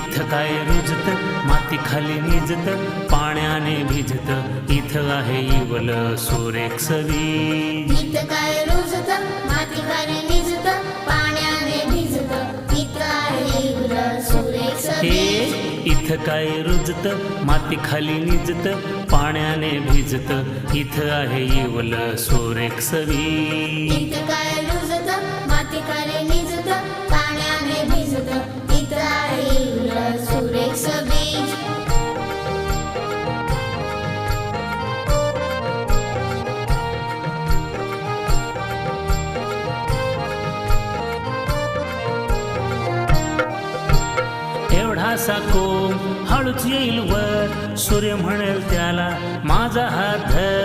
काय रुजत? माती खाली निजत पाण्याने भिजत. इथं आहे इवल सुरेख सवी गीत काय रुजत? माती खाली निजत पाण्याने भिजत. गीत आहे इवलं सुरेख इथं काय रुजत? माती खाली निजत पाण्याने भिजत. इथं आहे इवल सुरेख सवी गीत असा कोंब हळूच येईल वर. सूर्य म्हणेल त्याला माझा हात धर.